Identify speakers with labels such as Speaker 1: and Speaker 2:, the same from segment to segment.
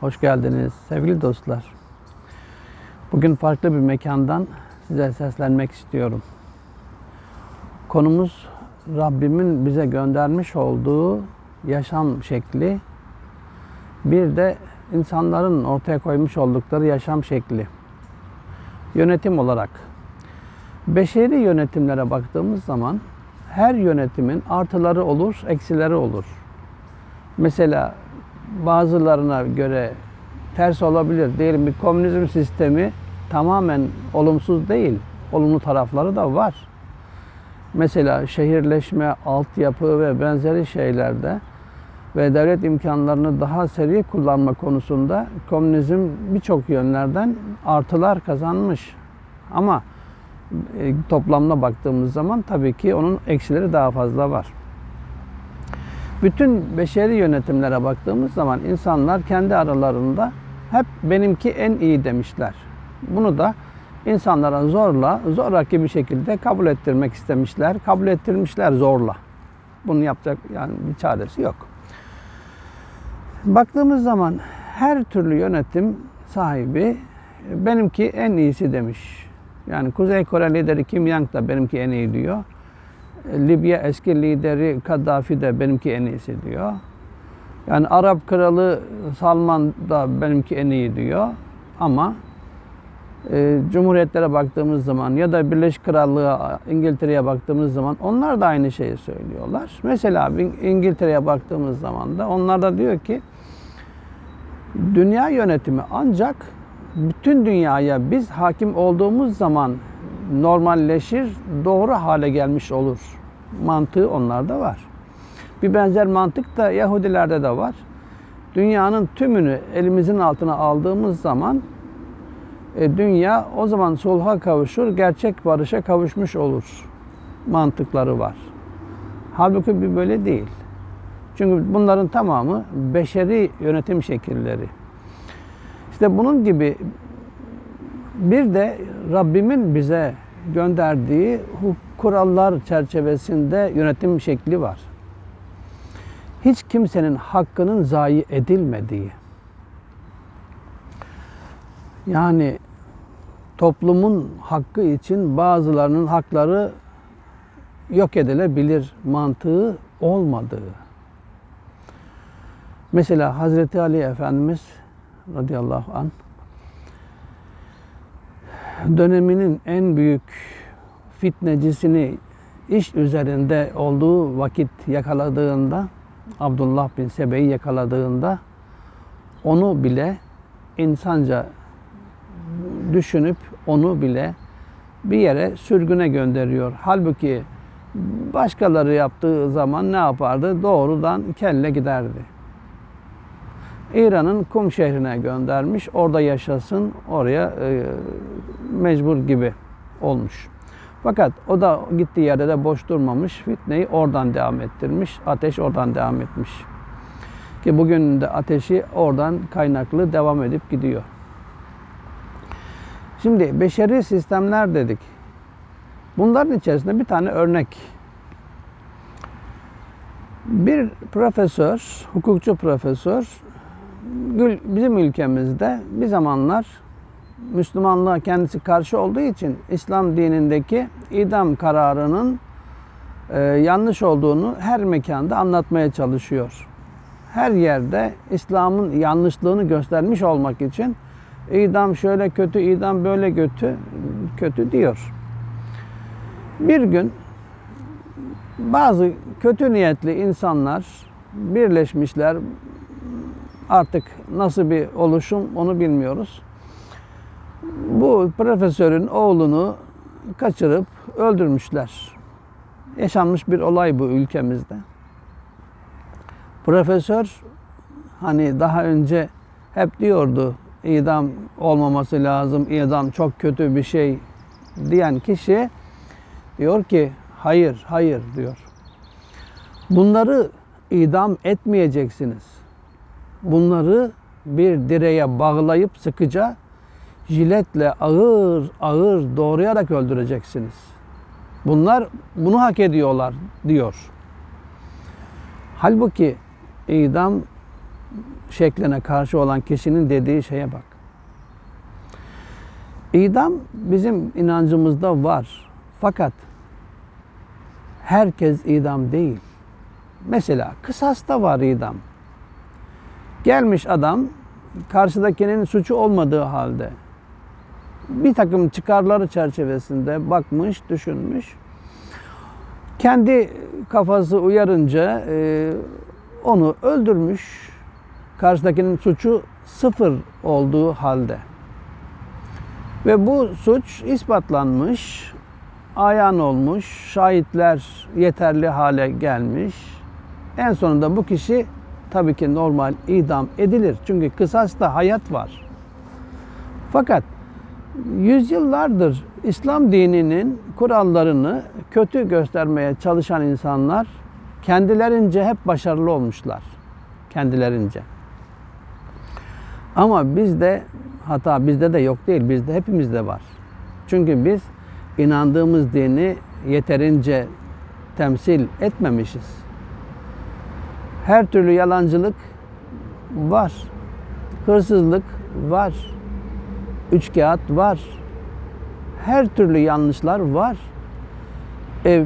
Speaker 1: Hoş geldiniz sevgili dostlar. Bugün farklı bir mekandan size seslenmek istiyorum. Konumuz Rabbimin bize göndermiş olduğu yaşam şekli, bir de insanların ortaya koymuş oldukları yaşam şekli. Yönetim olarak. Beşeri yönetimlere baktığımız zaman her yönetimin artıları olur, eksileri olur. Mesela bazılarına göre ters olabilir. Diyelim bir komünizm sistemi tamamen olumsuz değil. Olumlu tarafları da var. Mesela şehirleşme, altyapı ve benzeri şeylerde ve devlet imkanlarını daha seri kullanma konusunda komünizm birçok yönlerden artılar kazanmış. Ama e, toplamda baktığımız zaman tabii ki onun eksileri daha fazla var. Bütün beşeri yönetimlere baktığımız zaman insanlar kendi aralarında hep benimki en iyi demişler. Bunu da insanlara zorla, zoraki bir şekilde kabul ettirmek istemişler. Kabul ettirmişler zorla. Bunu yapacak yani bir çaresi yok. Baktığımız zaman her türlü yönetim sahibi benimki en iyisi demiş. Yani Kuzey Kore lideri Kim Yang da benimki en iyi diyor. Libya eski lideri Kaddafi de benimki en iyisi diyor. Yani Arap kralı Salman da benimki en iyi diyor. Ama e, cumhuriyetlere baktığımız zaman ya da Birleşik Krallığa İngiltere'ye baktığımız zaman onlar da aynı şeyi söylüyorlar. Mesela İngiltere'ye baktığımız zaman da onlar da diyor ki dünya yönetimi ancak bütün dünyaya biz hakim olduğumuz zaman normalleşir, doğru hale gelmiş olur. Mantığı onlarda var. Bir benzer mantık da Yahudilerde de var. Dünyanın tümünü elimizin altına aldığımız zaman e, dünya o zaman sulha kavuşur, gerçek barışa kavuşmuş olur. Mantıkları var. Halbuki bir böyle değil. Çünkü bunların tamamı beşeri yönetim şekilleri. İşte bunun gibi bir de Rabbimin bize gönderdiği kurallar çerçevesinde yönetim şekli var. Hiç kimsenin hakkının zayi edilmediği. Yani toplumun hakkı için bazılarının hakları yok edilebilir mantığı olmadığı. Mesela Hazreti Ali Efendimiz radıyallahu anh döneminin en büyük fitnecisini iş üzerinde olduğu vakit yakaladığında Abdullah bin Sebe'yi yakaladığında onu bile insanca düşünüp onu bile bir yere sürgüne gönderiyor. Halbuki başkaları yaptığı zaman ne yapardı? Doğrudan kelle giderdi. İran'ın Kum şehrine göndermiş. Orada yaşasın, oraya e, mecbur gibi olmuş. Fakat o da gittiği yerde de boş durmamış. Fitneyi oradan devam ettirmiş. Ateş oradan devam etmiş. Ki bugün de ateşi oradan kaynaklı devam edip gidiyor. Şimdi beşeri sistemler dedik. Bunların içerisinde bir tane örnek. Bir profesör, hukukçu profesör bizim ülkemizde bir zamanlar Müslümanlığa kendisi karşı olduğu için İslam dinindeki idam kararının e, yanlış olduğunu her mekanda anlatmaya çalışıyor. Her yerde İslam'ın yanlışlığını göstermiş olmak için idam şöyle kötü, idam böyle kötü, kötü diyor. Bir gün bazı kötü niyetli insanlar birleşmişler. Artık nasıl bir oluşum onu bilmiyoruz bu profesörün oğlunu kaçırıp öldürmüşler. Yaşanmış bir olay bu ülkemizde. Profesör hani daha önce hep diyordu idam olmaması lazım, idam çok kötü bir şey diyen kişi diyor ki hayır, hayır diyor. Bunları idam etmeyeceksiniz. Bunları bir direğe bağlayıp sıkıca jiletle ağır ağır doğrayarak öldüreceksiniz. Bunlar bunu hak ediyorlar diyor. Halbuki idam şekline karşı olan kişinin dediği şeye bak. İdam bizim inancımızda var. Fakat herkes idam değil. Mesela kısasta var idam. Gelmiş adam karşıdakinin suçu olmadığı halde bir takım çıkarları çerçevesinde bakmış, düşünmüş. Kendi kafası uyarınca e, onu öldürmüş. Karşıdakinin suçu sıfır olduğu halde. Ve bu suç ispatlanmış, ayan olmuş, şahitler yeterli hale gelmiş. En sonunda bu kişi tabii ki normal idam edilir. Çünkü kısasta hayat var. Fakat yüzyıllardır İslam dininin kurallarını kötü göstermeye çalışan insanlar kendilerince hep başarılı olmuşlar. Kendilerince. Ama bizde hata bizde de yok değil, bizde hepimizde var. Çünkü biz inandığımız dini yeterince temsil etmemişiz. Her türlü yalancılık var. Hırsızlık var. Üçkağıt var. Her türlü yanlışlar var. E,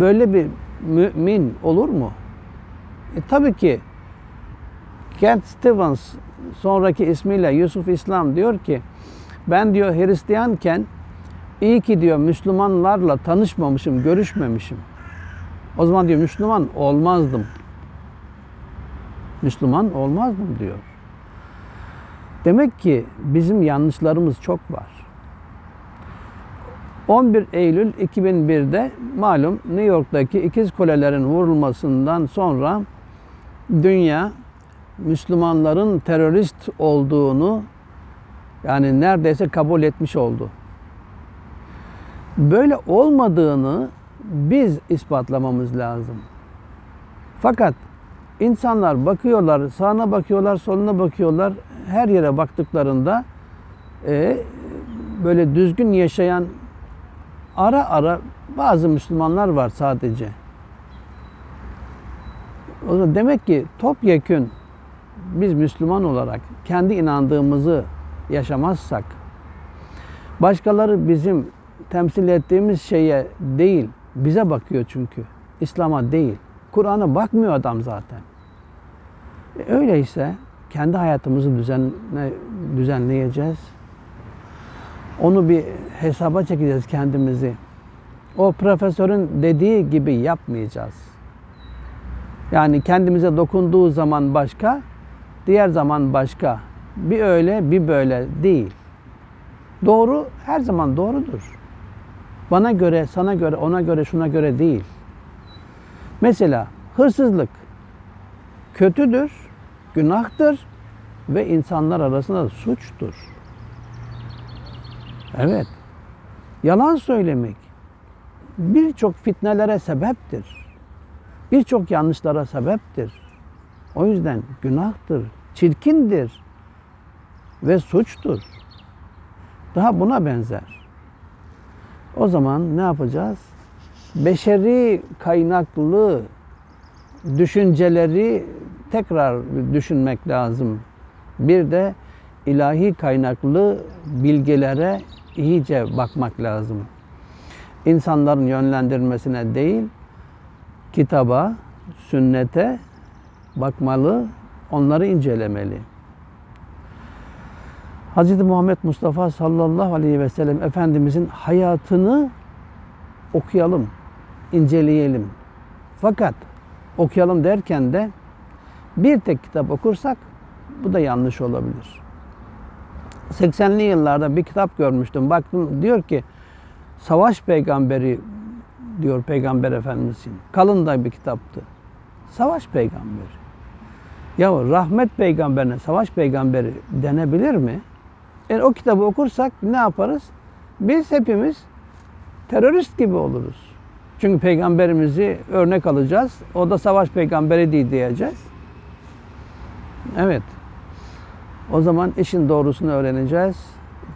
Speaker 1: böyle bir mümin olur mu? E, tabii ki Cat Stevens sonraki ismiyle Yusuf İslam diyor ki ben diyor Hristiyanken iyi ki diyor Müslümanlarla tanışmamışım, görüşmemişim. O zaman diyor Müslüman olmazdım. Müslüman olmazdım diyor. Demek ki bizim yanlışlarımız çok var. 11 Eylül 2001'de malum New York'taki ikiz kulelerin vurulmasından sonra dünya Müslümanların terörist olduğunu yani neredeyse kabul etmiş oldu. Böyle olmadığını biz ispatlamamız lazım. Fakat insanlar bakıyorlar, sağına bakıyorlar, soluna bakıyorlar. Her yere baktıklarında e, böyle düzgün yaşayan ara ara bazı Müslümanlar var sadece. O zaman demek ki topyekün biz Müslüman olarak kendi inandığımızı yaşamazsak, başkaları bizim temsil ettiğimiz şeye değil, bize bakıyor çünkü. İslam'a değil. Kur'an'a bakmıyor adam zaten. E öyleyse kendi hayatımızı düzenle, düzenleyeceğiz. Onu bir hesaba çekeceğiz kendimizi. O profesörün dediği gibi yapmayacağız. Yani kendimize dokunduğu zaman başka, diğer zaman başka. Bir öyle, bir böyle değil. Doğru her zaman doğrudur. Bana göre, sana göre, ona göre, şuna göre değil. Mesela hırsızlık kötüdür, günahtır ve insanlar arasında suçtur. Evet. Yalan söylemek birçok fitnelere sebeptir. Birçok yanlışlara sebeptir. O yüzden günahtır, çirkindir ve suçtur. Daha buna benzer. O zaman ne yapacağız? Beşeri kaynaklı düşünceleri tekrar düşünmek lazım. Bir de ilahi kaynaklı bilgilere iyice bakmak lazım. İnsanların yönlendirmesine değil, kitaba, sünnete bakmalı, onları incelemeli. Hz. Muhammed Mustafa sallallahu aleyhi ve sellem Efendimizin hayatını okuyalım, inceleyelim. Fakat okuyalım derken de bir tek kitap okursak bu da yanlış olabilir. 80'li yıllarda bir kitap görmüştüm. Baktım diyor ki savaş peygamberi diyor Peygamber Efendimiz'in. Kalın da bir kitaptı. Savaş peygamberi. Ya rahmet peygamberine savaş peygamberi denebilir mi? Yani o kitabı okursak ne yaparız? Biz hepimiz terörist gibi oluruz. Çünkü peygamberimizi örnek alacağız. O da savaş peygamberi değil diyeceğiz. Evet. O zaman işin doğrusunu öğreneceğiz.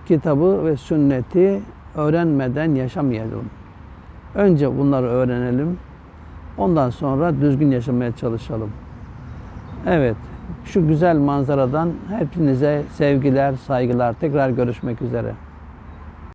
Speaker 1: Kitabı ve sünneti öğrenmeden yaşamayalım. Önce bunları öğrenelim. Ondan sonra düzgün yaşamaya çalışalım. Evet, şu güzel manzaradan hepinize sevgiler, saygılar. Tekrar görüşmek üzere.